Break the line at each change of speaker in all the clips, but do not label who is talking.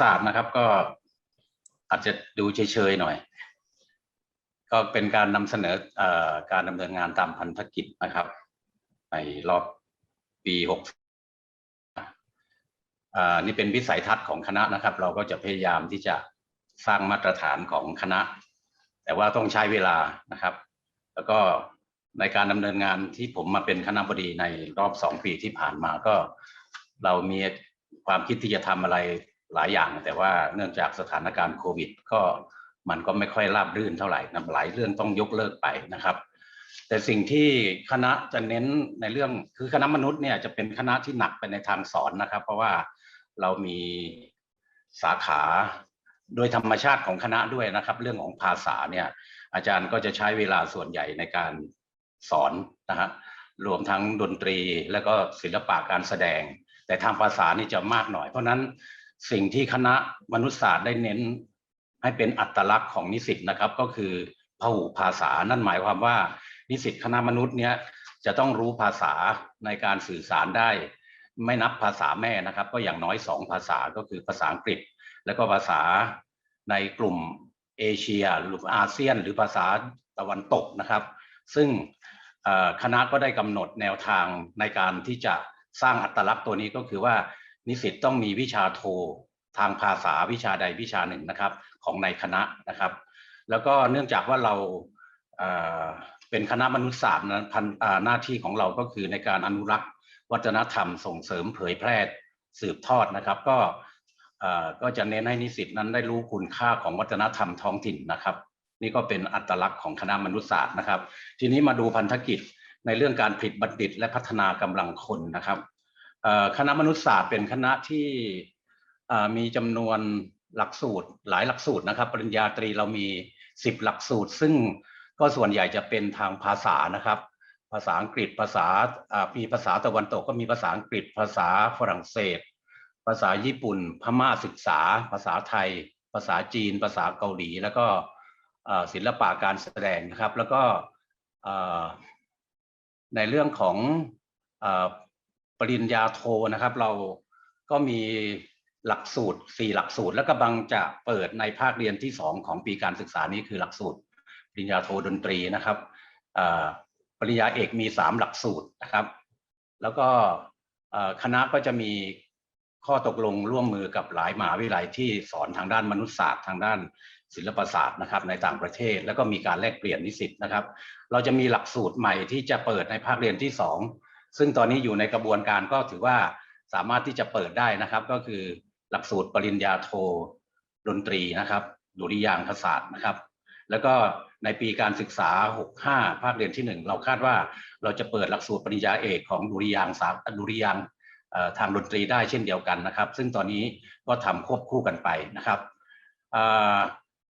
ศาสตร์นะครับก็อาจจะดูเฉยๆหน่อย ก็เป็นการนำเสนออการดำเนินงานตามพันธกิจนะครับในรอบปีหกนี่เป็นวิสัยทัศน์ของคณะนะครับ เราก็จะพยายามที่จะสร้างมาตรฐานของคณะ แต่ว่าต้องใช้เวลานะครับ แล้วก็ในการดำเนินงานที่ผมมาเป็นคณะบดีในรอบสองปีที่ผ่านมาก็ เรามีความคิดที่จะทำอะไร หลายอย่าง แต่ว่าเนื่องจากสถานการณ์โควิด ก็มันก็ไม่ค่อยราบรื่นเท่าไหร่นะหลายเรื่องต้องยกเลิกไปนะครับ แต่สิ่งที่คณะจะเน้นในเรื่องคือคณะมนุษย์เนี่ยจะเป็นคณะที่หนักไปในทางสอนนะครับ เพราะว่าเรามีสาขาโดยธรรมชาติของคณะด้วยนะครับ เรื่องของภาษาเนี่ยอาจารย์ก็จะใช้เวลาส่วนใหญ่ในการสอนนะฮะรวมทั้งดนตรีแล้วก็ศิลปะการแสดง แต่ทางภาษานี่จะมากหน่อย เพราะฉะนั้น สิ่งที่คณะมนุษยศาสตร์ได้เน้นให้เป็นอัตลักษณ์ของนิสิตนะครับ ก็คือพหูภาษานั่นหมายความว่า นิสิตคณะมนุษย์เนี่ยจะต้องรู้ภาษาในการสื่อสารได้ ไม่นับภาษาแม่นะครับ ก็อย่างน้อยสองภาษาก็คือภาษาอังกฤษ แล้วก็ภาษาในกลุ่มเอเชียหรืออาเซียน หรือภาษาตะวันตกนะครับ ซึ่งคณะก็ได้กำหนดแนวทางในการที่จะสร้างอัตลักษณ์ตัวนี้ก็คือว่า นิสิตต้องมีวิชาโท ทางภาษาวิชาใดวิชาหนึ่งนะครับ ของในคณะนะครับ แล้วก็เนื่องจากว่าเราเป็นคณะมนุษยศาสตร์นะพันหน้าที่ของเราก็คือในการอนุรักษ์ วัฒนธรรมส่งเสริมเผยแพร่สืบทอดนะครับ ก็ก็จะเน้นให้นิสิตนั้นได้รู้คุณค่าของวัฒนธรรมท้องถิ่นนะครับ นี่ก็เป็นอัตลักษณ์ของคณะมนุษยศาสตร์นะครับ ทีนี้มาดูพันธกิจในเรื่องการผลิตบัณฑิตและพัฒนากำลังคนนะครับ คณะมนุษยศาสตร์เป็นคณะที่มีจำนวนหลักสูตรหลายหลักสูตรนะครับ ปริญญาตรีเรามี10หลักสูตร ซึ่งก็ส่วนใหญ่จะเป็นทางภาษานะครับ ภาษาอังกฤษภาษามีภาษาตะวันตกก็มีภาษาอังกฤษ ภาษาฝรั่งเศส ภาษาญี่ปุ่น พม่าศึกษา ภาษาไทย ภาษาจีน ภาษาเกาหลี แล้วก็ศิลปะการแสดงนะครับ แล้วก็ในเรื่องของ ปริญญาโทนะครับ เราก็มีหลักสูตร 4 หลักสูตร แล้วก็บังจะเปิดในภาคเรียนที่ 2 ของปีการศึกษานี้คือหลักสูตร ปริญญาโทดนตรีนะครับปริญญาเอกมี 3 หลักสูตรนะครับ แล้วก็คณะก็จะมีข้อตกลงร่วมมือกับหลายมหาวิทยาลัยที่สอนทางด้านมนุษยศาสตร์ทางด้านศิลปศาสตร์นะครับ ในต่างประเทศแล้วก็มีการแลกเปลี่ยนนิสิตนะครับ เราจะมีหลักสูตรใหม่ที่จะเปิดในภาคเรียนที่ 2 ซึ่งตอนนี้อยู่ในกระบวนการก็ถือว่าสามารถที่จะเปิดได้นะครับ ก็คือหลักสูตรปริญญาโทดนตรีนะครับดุริยางคศาสตร์นะครับ แล้วก็ในปีการศึกษา 65 ภาคเรียนที่ 1 เราคาดว่าเราจะเปิดหลักสูตรปริญญาเอกของดุริยางค์สาดุริยางทางดนตรีได้เช่นเดียวกันนะครับ ซึ่งตอนนี้ก็ทำควบคู่กันไปนะครับ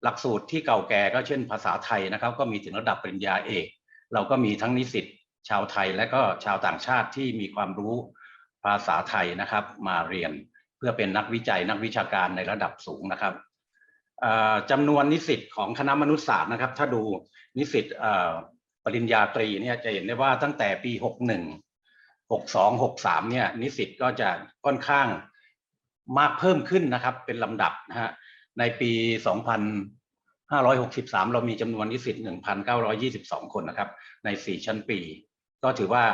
หลักสูตรที่เก่าแก่ก็เช่นภาษาไทยนะครับ ก็มีถึงระดับปริญญาเอก เราก็มีทั้งนิสิต ชาวไทยและก็ชาวต่างชาติที่มีความรู้ภาษาไทยนะครับมาเรียนเพื่อเป็นนักวิจัยนักวิชาการในระดับสูงนะครับจำนวนนิสิตของคณะมนุษยศาสตร์นะครับ ถ้าดูนิสิตปริญญาตรีเนี่ยจะเห็นได้ว่าตั้งแต่ปี 61 62 63เนี่ยนิสิตก็จะค่อนข้างมากเพิ่มขึ้นนะครับเป็นลำดับนะฮะในปี 2563 เรามีจำนวนนิสิต 1,922 คนนะครับใน 4 ชั้นปี ก็ถือว่า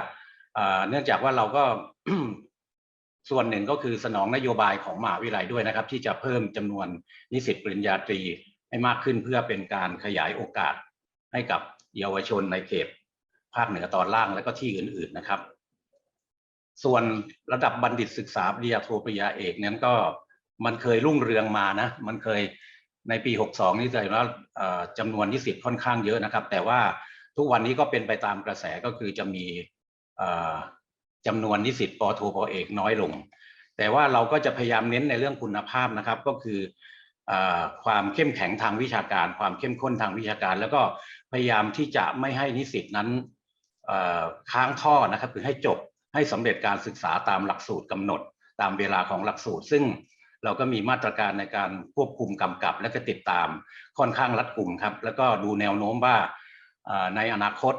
เนื่องจากว่าเราก็ส่วนหนึ่งก็คือสนองนโยบายของมหาวิทยาลัยด้วยนะครับ ที่จะเพิ่มจำนวนนิสิตปริญญาตรีให้มากขึ้นเพื่อเป็นการขยายโอกาสให้กับเยาวชนในเขตภาคเหนือตอนล่างและก็ที่อื่น ๆนะครับ ส่วนระดับบัณฑิตศึกษาปริญญาโทปริญญาเอกนั้นก็มันเคยรุ่งเรืองมานะ มันเคยในปี 62 นี่จะเห็นว่าจำนวนนิสิตค่อนข้างเยอะนะครับ แต่ว่า ทุกวันนี้ก็เป็นไปตามกระแสก็คือจะมีจำนวนนิสิตปอโทปอเอกน้อยลง แต่ว่าเราก็จะพยายามเน้นในเรื่องคุณภาพนะครับ ก็คืออความเข้มแข็งทางวิชาการ ความเข้มข้นทางวิชาการ แล้วก็พยายามที่จะไม่ให้นิสิตนั้นค้างท่อนะครับคือให้จบให้สำเร็จการศึกษาตามหลักสูตรกำหนด ตามเวลาของหลักสูตร ซึ่งเราก็มีมาตรการในการควบคุมกำกับ และก็ติดตามค่อนข้างรัดกุมครับ แล้วก็ดูแนวโน้มว่า ในอนาคต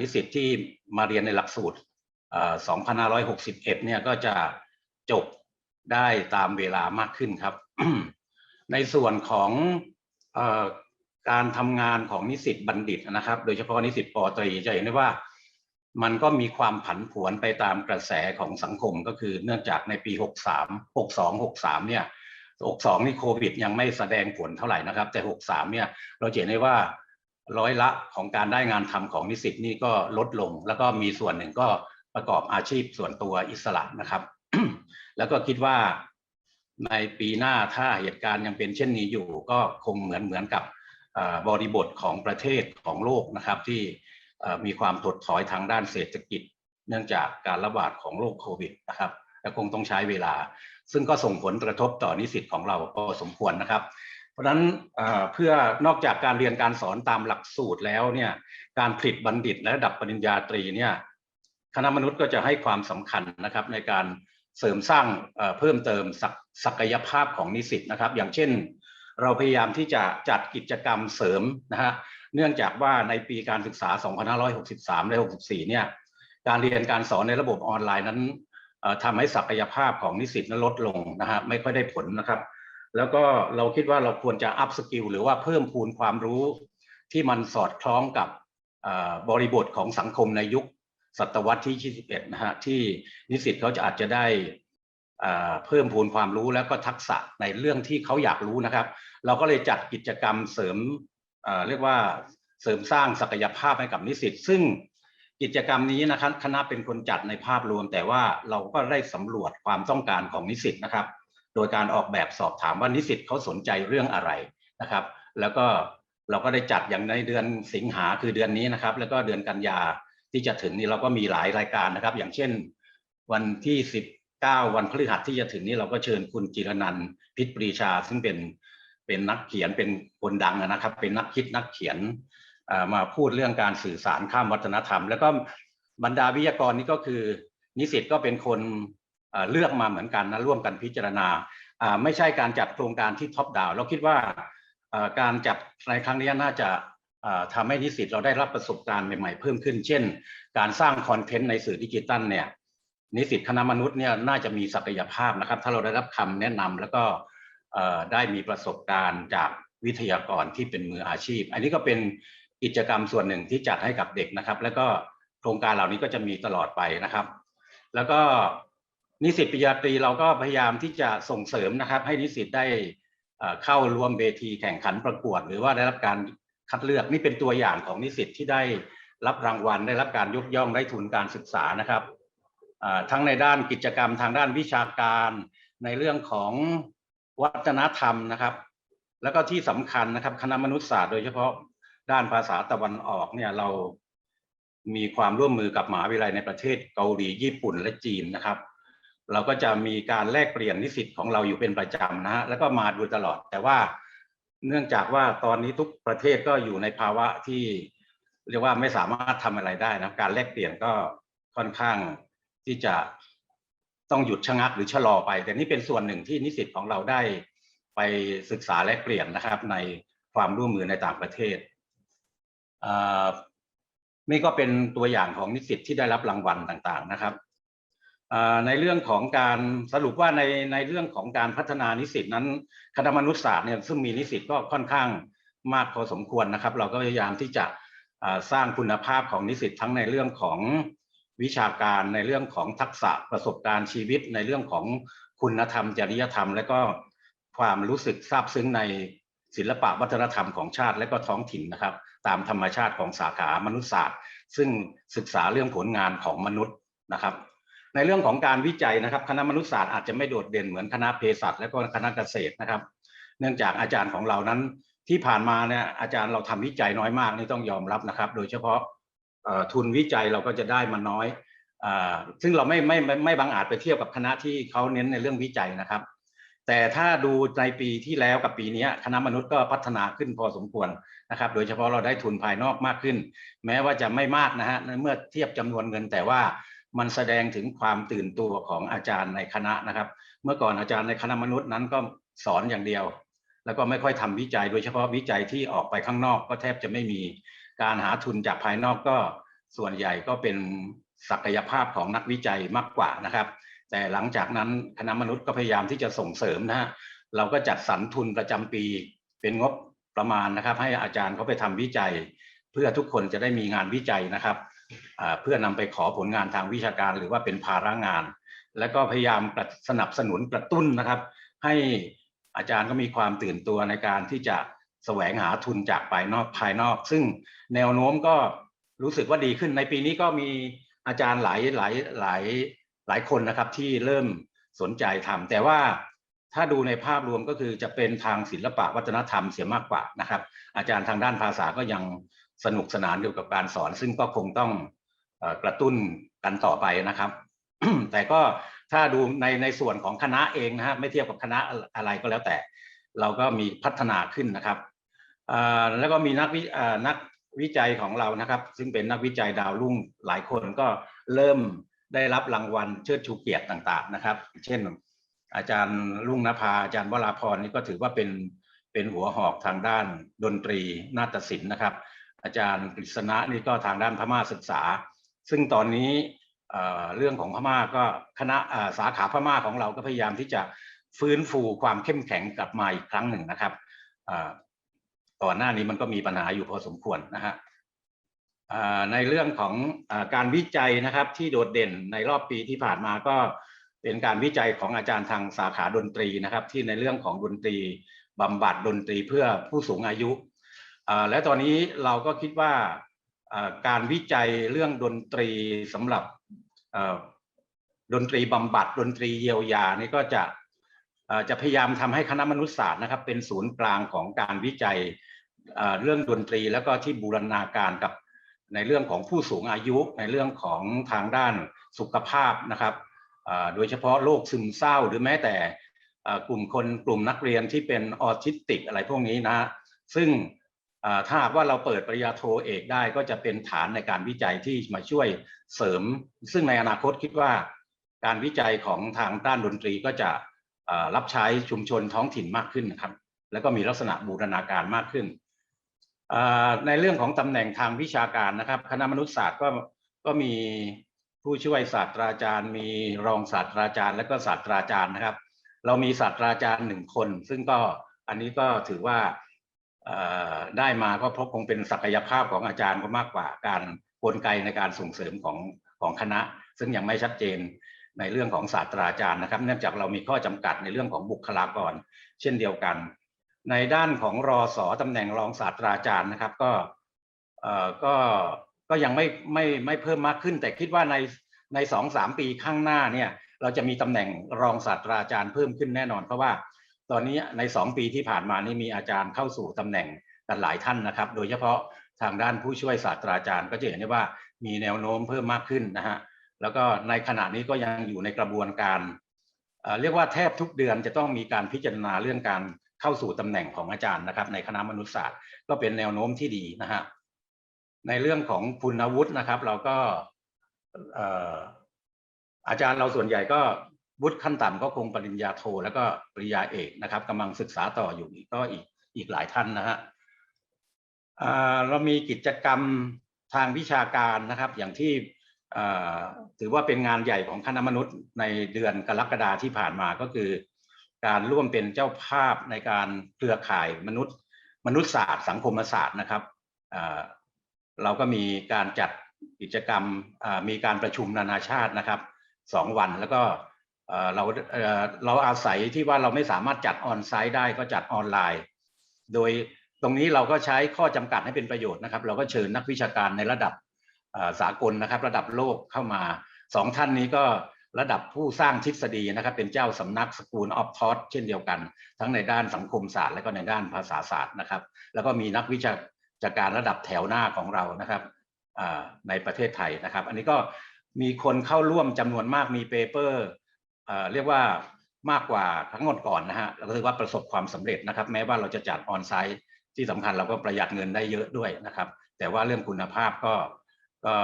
นิสิตที่มาเรียนในหลักสูตรเอ่อ2561 เนี่ยก็จะจบได้ตามเวลามากขึ้นครับ ในส่วนของอการทำงานของนิสิตบัณฑิตนะครับ โดยเฉพาะนิสิตปอตรีจะเห็นได้ว่ามันก็มีความผันผวนไปตามกระแสของสังคมก็คือเนื่องจากในปี 63 62 63 เนี่ย 62 นี่โควิดยังไม่แสดงผลเท่าไหร่นะครับ แต่ 63 เนี่ยเราเห็นได้ว่า ร้อยละของการได้งานทำของนิสิตนี่ก็ลดลง แล้วก็มีส่วนหนึ่งก็ประกอบอาชีพส่วนตัวอิสระนะครับ แล้วก็คิดว่าในปีหน้าถ้าเหตุการณ์ยังเป็นเช่นนี้อยู่ ก็คงเหมือนเหมือนกับบริบทของประเทศของโลกนะครับที่มีความถดถอยทางด้านเศรษฐกิจ เนื่องจากการระบาดของโรคโควิดนะครับและคงต้องใช้เวลา ซึ่งก็ส่งผลกระทบต่อนิสิตของเราพอสมควรนะครับ เพราะฉะนั้นเพื่อนอกจากการเรียนการสอนตามหลักสูตรแล้วเนี่ยการผลิตบัณฑิตและระดับปริญญาตรีเนี่ยคณะมนุษย์ก็จะให้ความสำคัญนะครับในการเสริมสร้างเพิ่มเติมศักยภาพของนิสิตนะครับ อย่างเช่น เราพยายามที่จะจัดกิจกรรมเสริมนะฮะเนื่องจากว่าในปีการศึกษา 2563 และ 64 เนี่ยการเรียนการสอนในระบบออนไลน์นั้นทำให้ศักยภาพของนิสิตนั้นลดลงนะฮะไม่ค่อยได้ผลนะครับ แล้วก็เราคิดว่าเราควรจะอัพสกิลหรือว่าเพิ่มพูนความรู้ที่มันสอดคล้องกับบริบทของสังคมในยุคศตวรรษที่ 21 นะฮะ ที่นิสิตเขาจะอาจจะได้เพิ่มพูนความรู้แล้วก็ทักษะในเรื่องที่เขาอยากรู้นะครับ เราก็เลยจัดกิจกรรมเสริมเรียกว่าเสริมสร้างศักยภาพให้กับนิสิต ซึ่งกิจกรรมนี้นะครับคณะเป็นคนจัดในภาพรวม แต่ว่าเราก็ได้สำรวจความต้องการของนิสิตนะครับ โดยการออกแบบสอบถามว่านิสิตเขาสนใจเรื่องอะไรนะครับ แล้วก็เราก็ได้จัดอย่างในเดือนสิงหาคือเดือนนี้นะครับ แล้วก็เดือนกันยาที่จะถึงนี้เราก็มีหลายรายการนะครับ อย่างเช่น วันที่19วันพฤหัสที่จะถึงนี้เราก็เชิญคุณจิรนันพิษปรีชา ซึ่งเป็นเป็นนักเขียนเป็นคนดังนะครับ เป็นนักคิดนักเขียนมาพูดเรื่องการสื่อสารข้ามวัฒนธรรม แล้วก็บรรดาวิทยากรนี่ก็คือนิสิตก็เป็นคน เลือกมาเหมือนกันนะร่วมกันพิจารณาไม่ใช่การจัดโครงการที่ท็อปดาวเราคิดว่าการจัดในครั้งนี้น่าจะทำให้นิสิตเราได้รับประสบการณ์ใหม่ๆเพิ่มขึ้น เช่น การสร้างคอนเทนต์ในสื่อดิจิตัลเนี่ยนิสิตคณะมนุษย์เนี่ยน่าจะมีศักยภาพนะครับ ถ้าเราได้รับคำแนะนำแล้วก็ได้มีประสบการณ์จากวิทยากรที่เป็นมืออาชีพ อันนี้ก็เป็นกิจกรรมส่วนหนึ่งที่จัดให้กับเด็กนะครับ แล้วก็โครงการเหล่านี้ก็จะมีตลอดไปนะครับ แล้วก็ นิสิตปริญญาตรีเราก็พยายามที่จะส่งเสริมนะครับ ให้นิสิตได้เข้าร่วมเวทีแข่งขันประกวด หรือว่าได้รับการคัดเลือกนี่เป็นตัวอย่างของนิสิตที่ได้รับรางวัลได้รับการยกย่องได้ทุนการศึกษานะครับทั้งในด้านกิจกรรมทางด้านวิชาการในเรื่องของวัฒนธรรมนะครับ แล้วก็ที่สำคัญนะครับคณะมนุษยศาสตร์โดยเฉพาะด้านภาษาตะวันออกเนี่ยเรามีความร่วมมือกับมหาวิทยาลัยในประเทศเกาหลีญี่ปุ่นและจีนนะครับ เราก็จะมีการแลกเปลี่ยนนิสิตของเราอยู่เป็นประจำนะฮะแล้วก็มาดูตลอด แต่ว่าเนื่องจากว่าตอนนี้ทุกประเทศก็อยู่ในภาวะที่เรียกว่าไม่สามารถทำอะไรได้นะการแลกเปลี่ยนก็ค่อนข้างที่จะต้องหยุดชะงักหรือชะลอไป แต่นี่เป็นส่วนหนึ่งที่นิสิตของเราได้ไปศึกษาแลกเปลี่ยนนะครับ ในความร่วมมือในต่างประเทศนี่ก็เป็นตัวอย่างของนิสิตที่ได้รับรางวัลต่างๆนะครับ ในเรื่องของการสรุปว่าในในเรื่องของการพัฒนานิสิตนั้นคณะมนุษยศาสตร์เนี่ยซึ่งมีนิสิตก็ค่อนข้างมากพอสมควรนะครับ เราก็พยายามที่จะสร้างคุณภาพของนิสิตทั้งในเรื่องของวิชาการในเรื่องของทักษะประสบการณ์ชีวิต ในเรื่องของคุณธรรมจริยธรรม และก็ความรู้สึกซาบซึ้งในศิลปะวัฒนธรรมของชาติและก็ท้องถิ่นนะครับ ตามธรรมชาติของสาขามนุษยศาสตร์ ซึ่งศึกษาเรื่องผลงานของมนุษย์นะครับ ในเรื่องของการวิจัยนะครับ คณะมนุษยศาสตร์อาจจะไม่โดดเด่นเหมือนคณะเภสัชและก็คณะเกษตรนะครับ เนื่องจากอาจารย์ของเรานั้นที่ผ่านมาเนี่ยอาจารย์เราทำวิจัยน้อยมากนี่ต้องยอมรับนะครับ โดยเฉพาะทุนวิจัยเราก็จะได้มาน้อย ซึ่งเราไม่ไม่ไม่บังอาจไปเทียบกับคณะที่เขาเน้นในเรื่องวิจัยนะครับ แต่ถ้าดูในปีที่แล้วกับปีนี้คณะมนุษย์ก็พัฒนาขึ้นพอสมควรนะครับ โดยเฉพาะเราได้ทุนภายนอกมากขึ้น แม้ว่าจะไม่มากนะฮะเมื่อเทียบจำนวนเงินแต่ว่า มันแสดงถึงความตื่นตัวของอาจารย์ในคณะนะครับ เมื่อก่อนอาจารย์ในคณะมนุษย์นั้นก็สอนอย่างเดียว แล้วก็ไม่ค่อยทำวิจัย โดยเฉพาะวิจัยที่ออกไปข้างนอกก็แทบจะไม่มีการหาทุนจากภายนอกก็ส่วนใหญ่ก็เป็นศักยภาพของนักวิจัยมากกว่านะครับ แต่หลังจากนั้นคณะมนุษย์ก็พยายามที่จะส่งเสริมนะฮะเราก็จัดสรรทุนประจำปีเป็นงบประมาณนะครับ ให้อาจารย์เขาไปทำวิจัย เพื่อทุกคนจะได้มีงานวิจัยนะครับ เพื่อนำไปขอผลงานทางวิชาการหรือว่าเป็นภาระงาน แล้วก็พยายามกระสนับสนุนกระตุ้นนะครับ ให้อาจารย์ก็มีความตื่นตัวในการที่จะแสวงหาทุนจากภายนอกภายนอก ซึ่งแนวโน้มก็รู้สึกว่าดีขึ้นในปีนี้ก็มีอาจารย์หลายหลายหลายหลายคนนะครับที่เริ่มสนใจทำแต่ว่าถ้าดูในภาพรวมก็คือจะเป็นทางศิลปะวัฒนธรรมเสียมากกว่านะครับ อาจารย์ทางด้านภาษาก็ยัง สนุกสนานอยู่กับการสอน ซึ่งก็คงต้องกระตุ้นกันต่อไปนะครับ แต่ก็ถ้าดูในในส่วนของคณะเองนะฮะไม่เทียบกับคณะอะไรก็แล้วแต่ เราก็มีพัฒนาขึ้นนะครับแล้วก็มีนักวินักวิจัยของเรานะครับ ซึ่งเป็นนักวิจัยดาวรุ่งหลายคนก็เริ่มได้รับรางวัลเชิดชูเกียรติต่าง ๆนะครับ เช่น อาจารย์รุ่งนภาอาจารย์วราพรนี่ก็ถือว่าเป็นเป็นหัวหอกทางด้านดนตรีนาฏศิลป์นะครับ อาจารย์กฤษณะนี่ก็ทางด้านพม่าศึกษา ซึ่งตอนนี้เรื่องของพม่าก็คณะสาขาพม่าของเราก็พยายามที่จะฟื้นฟูความเข้มแข็งกลับมาอีกครั้งหนึ่งนะครับอ่าก่อนหน้านี้มันก็มีปัญหาอยู่พอสมควรนะฮะในเรื่องของอการวิจัยนะครับที่โดดเด่นในรอบปีที่ผ่านมาก็เป็นการวิจัยของอาจารย์ทางสาขาดนตรีนะครับ ที่ในเรื่องของดนตรีบำบัดดนตรีเพื่อผู้สูงอายุ และตอนนี้เราก็คิดว่าการวิจัยเรื่องดนตรีสำหรับดนตรีบำบัดดนตรีเยียวยานี่ก็จะจะพยายามทำให้คณะมนุษยศาสตร์นะครับ เป็นศูนย์กลางของการวิจัยเรื่องดนตรีแล้วก็ที่บูรณาการกับในเรื่องของผู้สูงอายุในเรื่องของทางด้านสุขภาพนะครับโดยเฉพาะโรคซึมเศร้าหรือแม้แต่กลุ่มคนกลุ่มนักเรียนที่เป็นออทิสติกอะไรพวกนี้นะซึ่ง ถ้าหากว่าเราเปิดปริญญาโทเอกได้ก็จะเป็นฐานในการวิจัยที่มาช่วยเสริม ซึ่งในอนาคตคิดว่า การวิจัยของทางด้านดนตรีก็จะรับใช้ชุมชนท้องถิ่นมากขึ้นนะครับ แล้วก็มีลักษณะบูรณาการมากขึ้น ในเรื่องของตำแหน่งทางวิชาการนะครับ คณะมนุษยศาสตร์ก็ก็มีผู้ช่วยศาสตราจารย์ มีรองศาสตราจารย์ และก็ศาสตราจารย์นะครับ เรามีศาสตราจารย์หนึ่งคน ซึ่งก็อันนี้ก็ถือว่า ได้มาก็เพราะคงเป็นศักยภาพของอาจารย์ก็มากกว่าการกลไกในการส่งเสริมของของคณะ ซึ่งยังไม่ชัดเจนในเรื่องของศาสตราจารย์นะครับ เนื่องจากเรามีข้อจำกัดในเรื่องของบุคลากร เช่นเดียวกัน ในด้านของรอสอตำแหน่งรองศาสตราจารย์นะครับ ก็ก็ก็ยังไม่ไม่ไม่เพิ่มมากขึ้น แต่คิดว่าในในสองสามปีข้างหน้าเนี่ยเราจะมีตำแหน่งรองศาสตราจารย์เพิ่มขึ้นแน่นอน เพราะว่า ตอนนี้ในสองปีที่ผ่านมานี่มีอาจารย์เข้าสู่ตำแหน่งกันหลายท่านนะครับ โดยเฉพาะทางด้านผู้ช่วยศาสตราจารย์ก็จะเห็นได้ว่ามีแนวโน้มเพิ่มมากขึ้นนะฮะแล้วก็ในขณะนี้ก็ยังอยู่ในกระบวนการเรียกว่าแทบทุกเดือนจะต้องมีการพิจารณาเรื่องการเข้าสู่ตำแหน่งของอาจารย์นะครับ ในคณะมนุษยศาสตร์ก็เป็นแนวโน้มที่ดีนะฮะในเรื่องของคุณวุฒินะครับ เราก็อาจารย์เราส่วนใหญ่ก็ วุฒิขั้นต่ำก็คงปริญญาโทแล้วก็ปริญญาเอกนะครับกำลังศึกษาต่ออยู่อีกก็อีกอีกหลายท่านนะฮะเรามีกิจกรรมทางวิชาการนะครับ อย่างที่ถือว่าเป็นงานใหญ่ของคณะมนุษย์ในเดือนกรกฎาที่ผ่านมาก็คือ การร่วมเป็นเจ้าภาพในการเครือข่ายมนุษย์ มนุษยศาสตร์ สังคมศาสตร์นะครับเราก็มีการจัดกิจกรรมมีการประชุมนานาชาตินะครับสองวันแล้วก็ เราเราอาศัยที่ว่าเราไม่สามารถจัดออนไซต์ได้ก็จัดออนไลน์ โดยตรงนี้เราก็ใช้ข้อจำกัดให้เป็นประโยชน์นะครับ เราก็เชิญนักวิชาการในระดับสากลนะครับ ระดับโลกเข้ามาสองท่านนี้ก็ระดับผู้สร้างทฤษฎีนะครับ เป็นเจ้าสำนักสกูลออฟทอสเช่นเดียวกัน ทั้งในด้านสังคมศาสตร์และก็ในด้านภาษาศาสตร์นะครับ แล้วก็มีนักวิชาการระดับแถวหน้าของเรานะครับในประเทศไทยนะครับ อันนี้ก็มีคนเข้าร่วมจำนวนมากมีเปเปอร์ เอ่อเรียกว่ามากกว่าครั้งก่อนๆนะฮะเราก็ถือว่าประสบความสำเร็จนะครับ แม้ว่าเราจะจัดออนไซต์ที่สำคัญเราก็ประหยัดเงินได้เยอะด้วยนะครับ แต่ว่าเรื่องคุณภาพก็ก็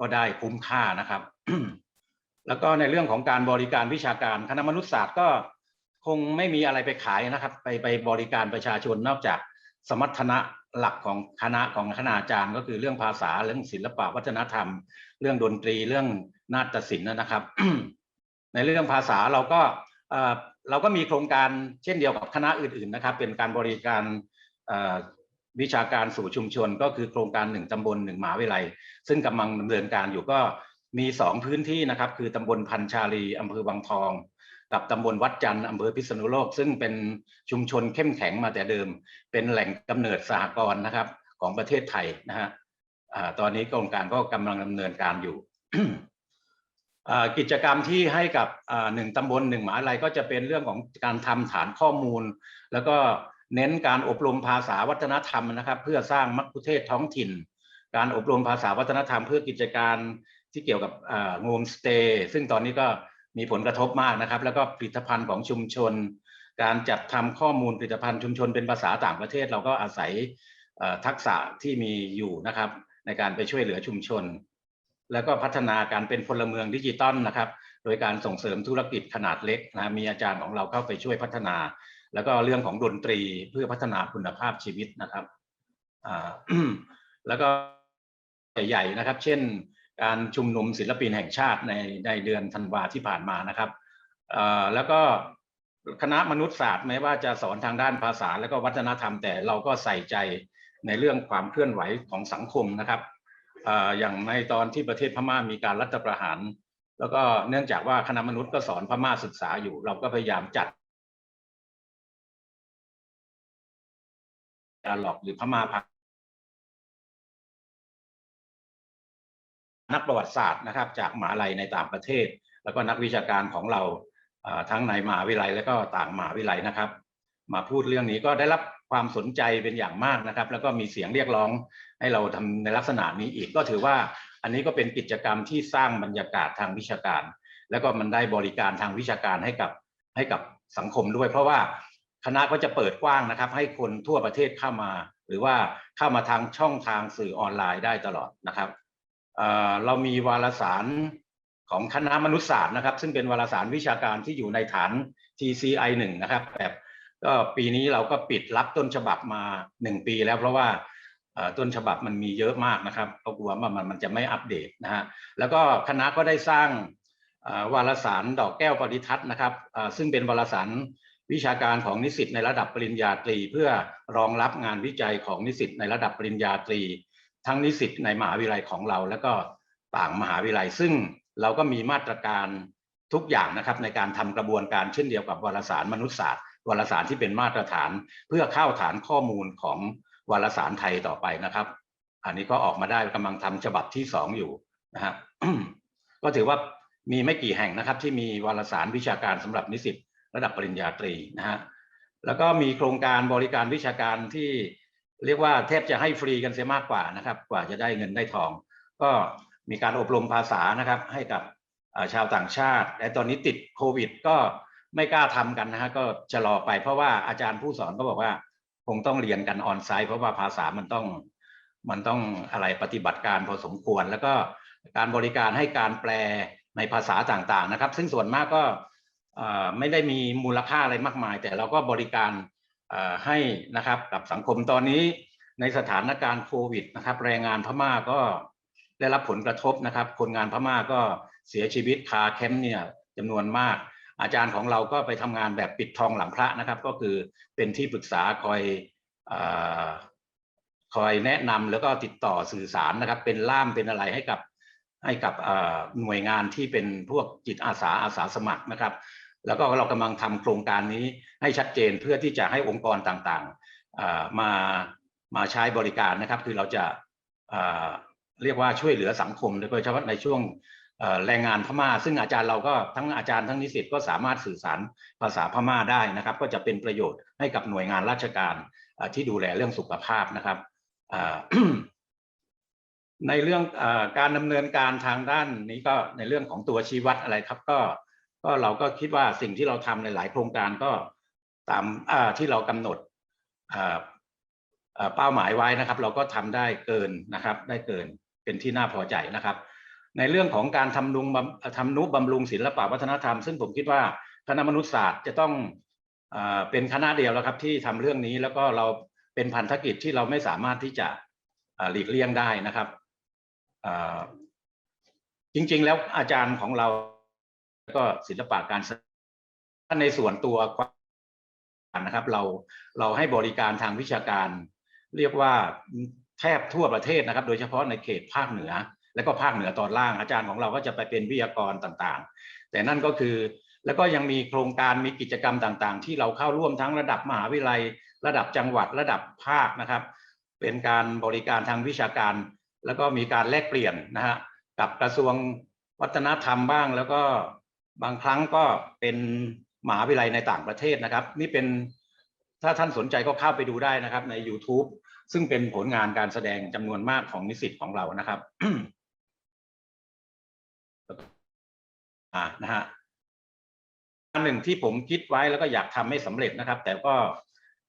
ก็ได้คุ้มค่านะครับ แล้วก็ในเรื่องของการบริการวิชาการคณะมนุษยศาสตร์ก็คงไม่มีอะไรไปขายนะครับ ไปไปบริการประชาชนนอกจากสมรรถนะหลักของคณะของคณาจารย์ ก็คือเรื่องภาษาเรื่องศิลปะวัฒนธรรม เรื่องดนตรีเรื่องนาฏศิลป์นะครับ ในเรื่องภาษาเราก็เราก็มีโครงการเช่นเดียวกับคณะอื่นๆนะครับ เป็นการบริการวิชาการสู่ชุมชนก็คือโครงการหนึ่งตำบลหนึ่งหมาวิทยาลัยซึ่งกำลังดำเนินการอยู่ก็มีสองพื้นที่นะครับ คือตำบลพันชาลีอำเภอวังทอง กับตำบลวัดจันทร์อำเภอพิษณุโลก ซึ่งเป็นชุมชนเข้มแข็งมาแต่เดิม เป็นแหล่งกำเนิดสหกรณ์นะครับ ของประเทศไทยนะฮะตอนนี้โครงการก็กำลังดำเนินการอยู่ กิจกรรมที่ให้กับหนึ่งตำบลหนึ่งหมหาลัยก็จะเป็นเรื่องของการทำฐานข้อมูล แล้วก็เน้นการอบรมภาษาวัฒนธรรมนะครับ เพื่อสร้างมัคคุเทศท้องถิ่น การอบรมภาษาวัฒนธรรม เพื่อกิจการที่เกี่ยวกับโฮมสเตย์ซึ่งตอนนี้ก็มีผลกระทบมากนะครับ แล้วก็ผลิตภัณฑ์ของชุมชน การจัดทำข้อมูลผลิตภัณฑ์ชุมชนเป็นภาษาต่างประเทศ เราก็อาศัยทักษะที่มีอยู่นะครับ ในการไปช่วยเหลือชุมชน แล้วก็พัฒนาการเป็นพลเมืองดิจิตอลนะครับ โดยการส่งเสริมธุรกิจขนาดเล็กนะมีอาจารย์ของเราเข้าไปช่วยพัฒนา แล้วก็เรื่องของดนตรีเพื่อพัฒนาคุณภาพชีวิตนะครับแล้วก็ใหญ่ๆนะครับ เช่น การชุมนุมศิลปินแห่งชาติในในเดือนธันวาที่ผ่านมานะครับแล้วก็คณะมนุษยศาสตร์แม้ว่าจะสอนทางด้านภาษาและก็วัฒนธรรมแต่เราก็ใส่ใจในเรื่องความเคลื่อนไหวของสังคมนะครับ อย่างในตอนที่ประเทศพม่ามีการรัฐประหาร แล้วก็เนื่องจากว่าคณะมนุษย์ก็สอนพม่าศึกษาอยู่ เราก็พยายามจัดการหลอกหรือพม่าพักนักประวัติศาสตร์นะครับ จากหมหาลัยในต่างประเทศ แล้วก็นักวิชาการของเราทั้งในมหาวิทยาลัยและก็ต่างมหาวิทยาลัยนะครับ มาพูดเรื่องนี้ก็ได้รับความสนใจเป็นอย่างมากนะครับ แล้วก็มีเสียงเรียกร้อง ให้เราทำในลักษณะนี้อีกก็ถือว่าอันนี้ก็เป็นกิจกรรมที่สร้างบรรยากาศทางวิชาการ แล้วก็มันได้บริการทางวิชาการให้กับให้กับสังคมด้วย เพราะว่าคณะก็จะเปิดกว้างนะครับ ให้คนทั่วประเทศเข้ามา หรือว่าเข้ามาทางช่องทางสื่อออนไลน์ได้ตลอดนะครับเเรามีวารสารของคณะมนุษยศาสตร์นะครับ ซึ่งเป็นวารสารวิชาการที่อยู่ในฐาน TCI 1นะครับแบบก็ปีนี้เราก็ปิดรับต้นฉบับมา 1 ปีแล้วเพราะว่า ต้นฉบับมันมีเยอะมากนะครับก็กลัวว่ามันมันจะไม่อัปเดตนะฮะแล้วก็คณะก็ได้สร้างวารสารดอกแก้วปริทัศน์นะครับซึ่งเป็นวารสารวิชาการของนิสิตในระดับปริญญาตรี เพื่อรองรับงานวิจัยของนิสิตในระดับปริญญาตรี ทั้งนิสิตในมหาวิทยาลัยของเรา แล้วก็ต่างมหาวิทยาลัย ซึ่งเราก็มีมาตรการทุกอย่างนะครับในการทำกระบวนการเช่นเดียวกับวารสารมนุษยศาสตร์วารสารที่เป็นมาตรฐาน เพื่อเข้าฐานข้อมูลของ วารสารไทยต่อไปนะครับ อันนี้ก็ออกมาได้กำลังทำฉบับที่สองอยู่นะฮะก็ถือว่ามีไม่กี่แห่งนะครับ ที่มีวารสารวิชาการสำหรับนิสิตระดับปริญญาตรีนะฮะแล้วก็มีโครงการบริการวิชาการที่เรียกว่าแทบจะให้ฟรีกันเสียมากกว่านะครับ กว่าจะได้เงินได้ทอง ก็มีการอบรมภาษานะครับ ให้กับชาวต่างชาติ และตอนนี้ติดโควิด ก็ไม่กล้าทำกันนะฮะก็ชะลอไปเพราะว่าอาจารย์ผู้สอนก็บอกว่า คงต้องเรียนกันออนไซต์เพราะว่าภาษามันต้องมันต้องอะไรปฏิบัติการพอสมควร แล้วก็การบริการให้การแปลในภาษาต่างๆนะครับ ซึ่งส่วนมากก็ไม่ได้มีมูลค่าอะไรมากมาย แต่เราก็บริการให้นะครับกับสังคมตอนนี้ในสถานการณ์โควิดนะครับ แรงงานพม่าก็ได้รับผลกระทบนะครับ คนงานพม่าก็เสียชีวิตคาแคมป์เนี่ยจำนวนมาก อาจารย์ของเราก็ไปทำงานแบบปิดทองหลังพระนะครับ ก็คือเป็นที่ปรึกษาคอยอคอยแนะนำแล้วก็ติดต่อสื่อสารนะครับ เป็นล่ามเป็นอะไรให้กับให้กับหน่วยงานที่เป็นพวกจิตอาสาอาสาสมัครนะครับ แล้วก็เรากำลังทำโครงการนี้ให้ชัดเจนเพื่อที่จะให้องค์กรต่างๆมามาใช้บริการนะครับ คือเราจะเรียกว่าช่วยเหลือสังคมโดยเฉพาะในช่วง แรงงานพม่า ซึ่งอาจารย์เราก็ทั้งอาจารย์ทั้งนิสิตก็สามารถสื่อสารภาษาพม่าได้นะครับ ก็จะเป็นประโยชน์ให้กับหน่วยงานราชการที่ดูแลเรื่องสุขภาพนะครับในเรื่องอการดำเนินการทางด้านนี้ก็ในเรื่องของตัวชี้วัดอะไรครับ ก็ก็เราก็คิดว่าสิ่งที่เราทำในหลายโครงการก็ตามาที่เรากำหนดเอ่อเอ่อเป้าหมายไว้นะครับ เราก็ทำได้เกินนะครับ ได้เกินเป็นที่น่าพอใจนะครับ ในเรื่องของการทำนุบำทำนุบำรุงศิลปะวัฒนธรรม ซึ่งผมคิดว่าคณะมนุษยศาสตร์จะต้องเป็นคณะเดียวแล้วครับที่ทำเรื่องนี้แล้วก็เราเป็นพันธกิจที่เราไม่สามารถที่จะหลีกเลี่ยงได้นะครับจริงๆ แล้วอาจารย์ของเราก็ศิลปะการถ้าในส่วนตัวนะครับ เราเราให้บริการทางวิชาการ เรียกว่าแทบทั่วประเทศนะครับ โดยเฉพาะในเขตภาคเหนือ และก็ภาคเหนือตอนล่างอาจารย์ของเราก็จะไปเป็นวิทยากรต่างๆ แต่นั่นก็คือแล้วก็ยังมีโครงการมีกิจกรรมต่างๆ ที่เราเข้าร่วมทั้งระดับมหาวิทยาลัย ระดับจังหวัดระดับภาคนะครับ เป็นการบริการทางวิชาการ แล้วก็มีการแลกเปลี่ยนนะฮะกับกระทรวงวัฒนธรรมบ้าง แล้วก็บางครั้งก็เป็นมหาวิทยาลัยในต่างประเทศนะครับ นี่เป็นถ้าท่านสนใจก็เข้าไปดูได้นะครับใน YouTube ซึ่งเป็นผลงานการแสดงจำนวนมากของนิสิตของเรานะครับ นะฮะอันหนึ่งที่ผมคิดไว้แล้วก็อยากทำให้สำเร็จนะครับ แต่ก็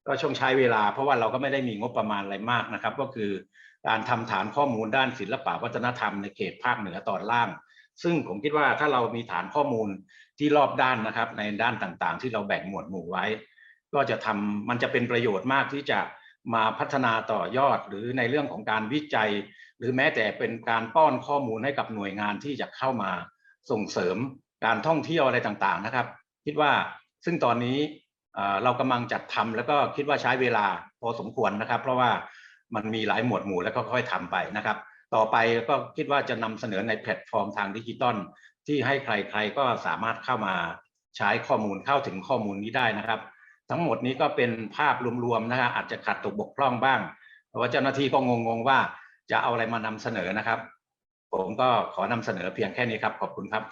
ก็ช่วงใช้เวลา เพราะว่าเราก็ไม่ได้มีงบประมาณอะไรมากนะครับ ก็คือการทำฐานข้อมูลด้านศิลปะวัฒนธรรมในเขตภาคเหนือตอนล่าง ซึ่งผมคิดว่าถ้าเรามีฐานข้อมูลที่รอบด้านนะครับ ในด้านต่างๆ ที่เราแบ่งหมวดหมู่ไว้ ก็จะทำมันจะเป็นประโยชน์มากที่จะมาพัฒนาต่อยอดหรือในเรื่องของการวิจัย หรือแม้แต่เป็นการป้อนข้อมูลให้กับหน่วยงานที่จะเข้ามา ส่งเสริมการท่องเที่ยวอะไรต่างๆนะครับ คิดว่าซึ่งตอนนี้เรากำลังจัดทำแล้วก็คิดว่าใช้เวลาพอสมควรนะครับ เพราะว่ามันมีหลายหมวดหมู่แล้วก็ค่อยๆทำไปนะครับ ต่อไปก็คิดว่าจะนำเสนอในแพลตฟอร์มทางดิจิตอลที่ให้ใครๆก็สามารถเข้ามาใช้ข้อมูลเข้าถึงข้อมูลนี้ได้นะครับ ทั้งหมดนี้ก็เป็นภาพรวมๆนะฮะอาจจะขัดตกบกพร่องบ้างเพราะว่าเจ้าหน้าที่ก็งงๆว่าจะเอาอะไรมานำเสนอนะครับ ผมก็ขอนำเสนอเพียงแค่นี้ครับ ขอบคุณครับ